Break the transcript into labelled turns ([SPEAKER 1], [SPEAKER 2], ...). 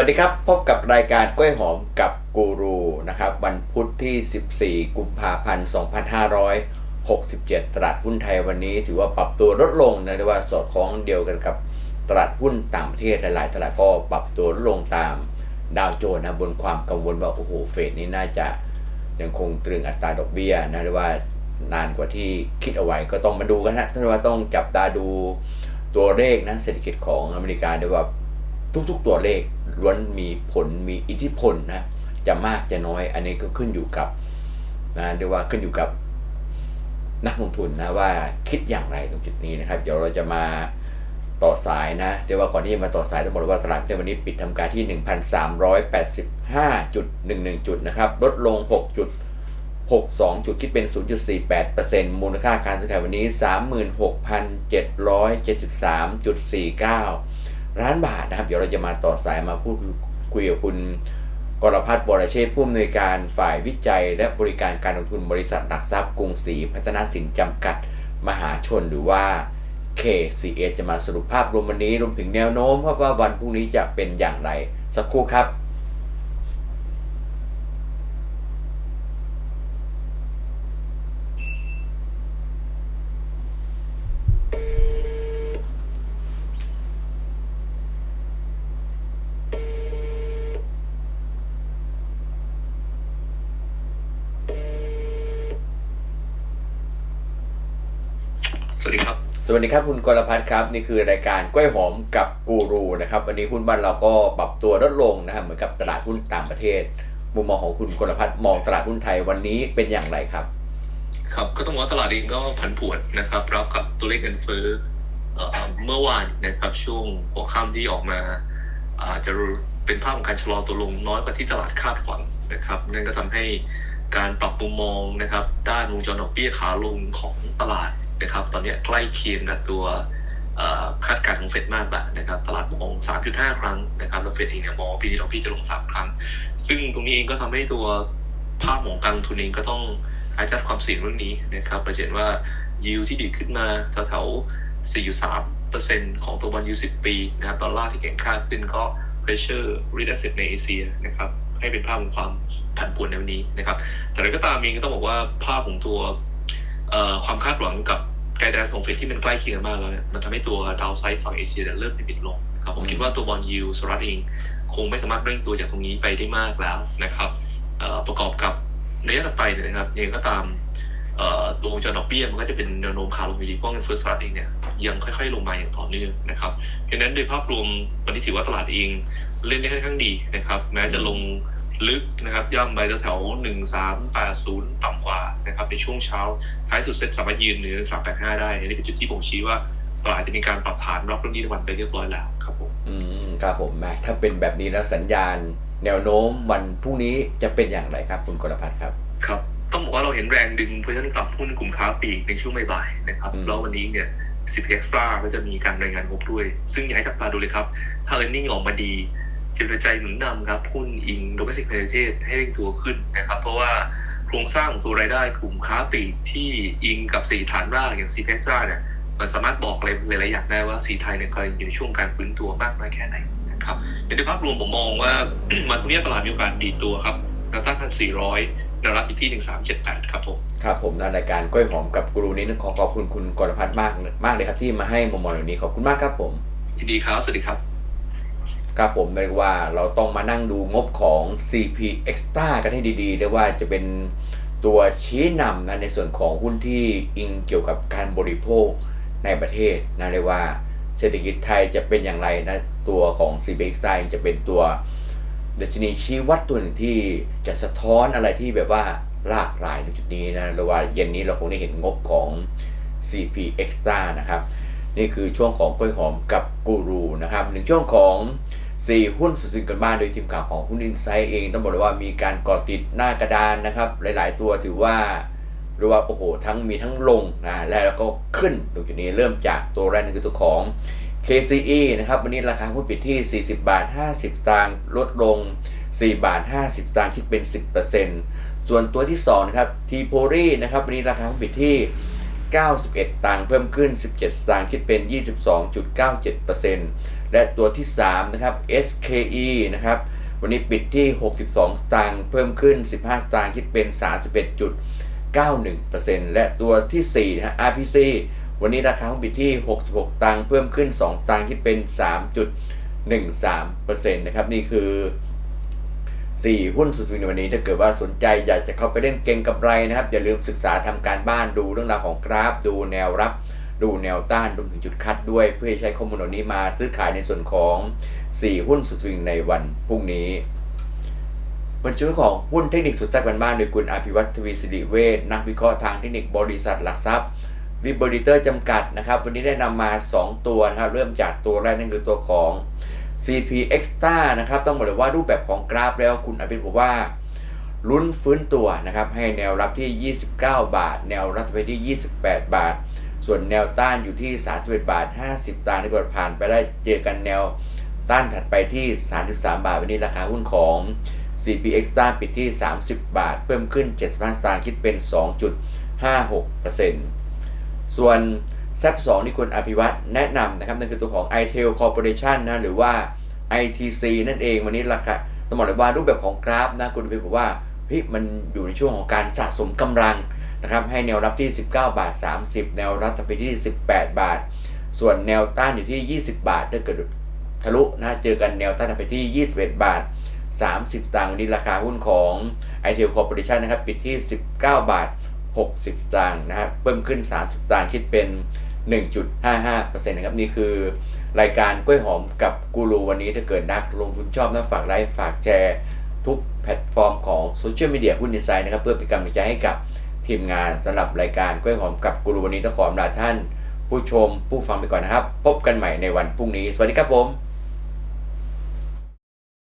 [SPEAKER 1] สวัสดีครับ พบกับรายการกล้วยหอมกับกูรูนะครับ วันพุธที่ 14 กุมภาพันธ์ 2567 ตลาดหุ้นไทยวันนี้ถือว่าปรับตัวลดลงนะเรียกว่าสอดคล้องเดียวกันกับตลาดหุ้นต่างประเทศหลายๆตลาดก็ปรับตัวลดลงตามดาวโจนส์นะบนความกังวลว่าโอ้โหเฟดนี้น่าจะยังคงตรึงอัตราดอกเบี้ยนะเรียกว่านานกว่าที่คิดเอาไว้ก็ต้องมาดูกันนะเรียกว่าต้องจับตาดูตัวเลขนะเศรษฐกิจของอเมริกาเรียกว่า ทุกๆตัวเลขล้วนมีผลมีอิทธิพลนะจะมากจะน้อย อันนี้ก็ขึ้นอยู่กับนะเรียกว่าขึ้นอยู่กับนักลงทุนนะว่าคิดอย่างไรตรงจุดนี้นะครับ เดี๋ยวเราจะมาต่อสายนะเดี๋ยวว่าก่อนที่จะมาต่อสายต้องบอกว่าตลาดในวันนี้ปิดทำการที่ 1,385.11 จุดนะครับลดลง 6 จุด 62 จุดคิดเป็น 0.48%มูลค่าการซื้อขายวันนี้ 36,773.49 ล้านบาทนะครับ เดี๋ยวเราจะมาต่อสายมาพูดคุยกับคุณกรพัฒน์วรเชษผู้อำนวยการฝ่ายวิจัย และบริการการลงทุนบริษัทหลักทรัพย์กรุงศรีพัฒนาสินจำกัดมหาชนหรือว่า KCS จะมาสรุปภาพรวมวันนี้รวมถึงแนวโน้มเพราะว่าวันพรุ่งนี้จะเป็นอย่างไร สักครู่ครับ
[SPEAKER 2] ส วัสดีครับ
[SPEAKER 1] สวัสดีครับคุณกรพัฒน์ครับ นี่คือรายการกล้วยหอมกับกูรูนะครับ วันนี้หุ้นบ้านเราก็ปรับตัวลดลงนะครับเหมือนกับตลาดหุ้นต่างประเทศ มุมมองของคุณกรพัฒน์มองตลาดหุ้นไทยวันนี้เป็นอย่างไรครับ
[SPEAKER 2] ครับก็ต้องบอกว่าตลาดเองก็ผันผวนนะครับรับกับตัวเลขเงินเฟ้อเอ่อเมื่อวานนะครับช่วงหัวค่ำที่ออกมาอาจจะเป็นภาพของการชะลอตัวลงน้อยกว่าที่ตลาดคาดหวังนะครับนั่นก็ทำให้การปรับมุมมองนะครับด้านวงจรดอกเบี้ยขาลงของตลาด นะครับ ตอนนี้ใกล้เคียงกับตัวคาดการณ์ของเฟดมากแล้วนะครับ ตลาดมอง 3.5 ครั้งนะครับ แล้วเฟดเองเนี่ยมองปีนี้ดอกเบี้ยจะลง 3 ครั้ง ซึ่งตรงนี้เองก็ทำให้ตัวภาพของการลงทุนเองก็ต้องหาจัดความเสี่ยงเรื่องนี้นะครับเระเห็นว่ายิวที่ดีขึ้นมาแถวๆ4.3%ของตัวบอลยู10 ปีนะครับดอลลาร์ที่แข็งค่าขึ้นก็ pressure real asset ในเอเชียนะครับให้เป็นภาพของความผันผวนในวันนี้นะครับ แต่อะไรก็ตามเองก็ต้องบอกว่าภาพของตัวความคาดหวังกับ ไกด์ไลน์ของเฟดที่มันใกล้เคียงกันมากแล้วเนี่ยมันทำให้ตัวดาวไซด์ฝั่งเอเชียเริ่มปิดลงครับผมคิดว่าตัวบอลยูสหรัฐเองคงไม่สามารถเร่งตัวจากตรงนี้ไปได้มากแล้วนะครับประกอบกับระยะต่อไปเนี่ยนะครับยังก็ตามตัววงจรดอกเบี้ยมันก็จะเป็นแนวโน้มขาลงอยู่ดีเพราะเงินเฟ้อสหรัฐเองเนี่ยยังค่อยๆลงมาอย่างต่อเนื่องนะครับเพราะนั้นโดยภาพรวมวันนี้ถือว่าตลาดเองเล่นได้ค่อนข้างดีนะครับแม้จะลง ลึกนะครับย่ำไปแถวๆหนึ่งสามแปดศูนย์ต่ำกว่านะครับในช่วงเช้า ท้ายสุดเซ็ตสามารถยืนเหนือสามแปดห้าได้อันนี้เป็นจุดที่ผมชี้ว่าตลาดจะมีการปรับฐานรับเรื่องนี้ในวันไปเรียบร้อยแล้วครับผม
[SPEAKER 1] อืมครับผมแหมถ้าเป็นแบบนี้แล้วสัญญาณ แนวโน้มวันพรุ่งนี้จะเป็นอย่างไรครับคุณกรพัฒน์ครับ
[SPEAKER 2] ครับต้องบอกว่าเราเห็นแรงดึงเพราะฉะนั้นปรับหุ้นกลุ่มค้าปลีกในช่วงบ่ายๆนะครับ
[SPEAKER 1] อืม
[SPEAKER 2] แล้ววันนี้เนี่ย10 Extra ก็จะมีการรายงานงบด้วย ซึ่งอยากให้จับตาดูเลยครับ ถ้า e a r n i n g ออกมาดี จะเป็นใจหนุนนำครับหุ้นอิงโดเมสิกในประเทศให้เร่งตัวขึ้นนะครับ เพราะว่าโครงสร้างของตัวรายได้กลุ่มค้าปลีกที่อิงกับสี่ฐานรากอย่าง10 Extra เนี่ยมันสามารถบอกอะไรหลายๆอย่างได้ว่าสีไทยเนี่ยกำลังอยู่ในช่วงการฟื้นตัวมากน้อยแค่ไหนนะครับในภาพรวมผมมองว่ามันพรุ่งนี้ตลาดมีโอกาสดีดตัวครับแนวต้านพันสี่ร้อยแนวรับอยู่ที่หนึ่งสามเจ็ดแปดครับผม
[SPEAKER 1] ครับผมในรายการกล้วยหอมกับกูรูนี้ขอขอบคุณคุณกรพัฒน์มากมากเลยครับที่มาให้มุมมองอย่างนี้ขอบคุณมากครับผม
[SPEAKER 2] ยินดีครับสวัสดีครับ
[SPEAKER 1] ครับผมเรียกว่าเราต้องมานั่งดูงบของ CP Extra กันให้ดีๆเรียกว่าจะเป็นตัวชี้นำนะในส่วนของหุ้นที่อิงเกี่ยวกับการบริโภคในประเทศนะเรียกว่าเศรษฐกิจไทยจะเป็นอย่างไรนะตัวของ CP Extra จะเป็นตัวดัชนีชี้วัดตัวหนึ่งที่จะสะท้อนอะไรที่แบบว่าหลากหลายในจุดนี้นะเรียกว่าเย็นนี้เราคงได้เห็นงบของ CP Extra นะครับนี่คือช่วงของกล้วยหอมกับกูรูนะครับหนึ่งช่วงของ 4 หุ้นสุดสินกันบ้านโดยทีมข่าวของหุ้นอินไซด์เองต้องบอกเลยว่ามีการก่อติดหน้ากระดานนะครับ หลายๆ ตัวถือว่าเรียกว่าโอ้โหทั้งมีทั้งลงนะแล้วก็ขึ้นตรงจุดนี้เริ่มจากตัวแรกนั่นคือตัวของ KCE นะครับวันนี้ราคาหุ้นปิดที่ 40 บาท 50สตางค์ลดลง 4 บาท 50สตางค์คิดเป็น 10%ส่วนตัวที่2นะครับทีโพรีนะครับวันนี้ราคาหุ้นปิดที่ 91 ตังค์เพิ่มขึ้น 17ตางค์คิดเป็น 22.97% และตัวที่3นะครับ SKE นะครับวันนี้ปิดที่ 62 สตางค์เพิ่มขึ้น 15 สตางค์คิดเป็น 31.91%และตัวทีสี่4นะ RPC วันนี้ราคาหุ้นปิดที่ 66 ตังค์เพิ่มขึ้น 2 สตางค์คิดเป็น 3.13%นะครับนี่คือ 4 หุ้นสุดสวิงในวันนี้ ถ้าเกิดว่าสนใจอยากจะเข้าไปเล่นเก่งกำไรนะครับ อย่าลืมศึกษาทำการบ้านดูเรื่องราวของกราฟดูแนวรับ ดูแนวต้านรวมถึงจุดคัดด้วย เพื่อใช้ข้อมูลเหล่านี้มาซื้อขายในส่วนของ 4 หุ้นสุดสวิงในวันพรุ่งนี้เป็นช่วงของหุ้นเทคนิคสุดแซ่บบ้านๆโดยคุณอภิวัตทวีสิริเวชนักวิเคราะห์ทางเทคนิคบริษัทหลักทรัพย์ริบริเตอร์จำกัดนะครับวันนี้ได้นำมา 2 ตัวนะครับเริ่มจากตัวแรกนั่นคือตัวของ CP Extra นะครับต้องบอกเลยว่ารูปแบบของกราฟแล้วคุณอภิวัตบอกว่าลุ้นฟื้นตัวนะครับให้แนวรับที่ 29 บาท แนวรับไปที่ 28 บาท ส่วนแนวต้านอยู่ที่ 31 บาท 50ตางค์ที่กดผ่านไปได้เจอกันแนวต้านถัดไปที่ 33 บาท วันนี้ราคาหุ้นของ CP Extra ปิดที่ 30 บาท เพิ่มขึ้น 75 สตางค์คิดเป็น 2.56%ส่วนแซบ2ที่คุณอภิวัตแนะนำนะครับนั่นคือตัวของ iTel Corporation นะหรือว่า ITC นั่นเองวันนี้ราคาต้องบอกเลยว่ารูปแบบของกราฟนะคุณอภิวัตบอกว่าเฮ้ยมันอยู่ในช่วงของการสะสมกำลัง นะครับให้แนวรับที่ 19 บาท 30 แนวรับถัดไปที่ 18 บาท ส่วนแนวต้านอยู่ที่ 20 บาทถ้าเกิดทะลุนะเจอกันแนวต้านไปที่ 21 บาท 30 ตังค์วันนี้ราคาหุ้นของ iTel Corporation นะครับปิดที่ 19 บาท 60 ตังค์นะครับเพิ่มขึ้น 30 ตังค์คิดเป็น 1.55%นะครับนี่คือรายการกล้วยหอมกับกูรูวันนี้ถ้าเกิดนักลงทุนชอบนะฝากไลค์ฝากแชร์ทุกแพลตฟอร์มของโซเชียลมีเดียหุ้นดีไซน์นะครับเพื่อเป็นกำลังใจให้กับ ทีมงานสำหรับรายการกล้วยหอมกับกูรูวันนี้ต้องขออำลาท่าน ผู้ชมผู้ฟังไปก่อนนะครับ พบกันใหม่ในวันพรุ่งนี้ สวัสดีครับผม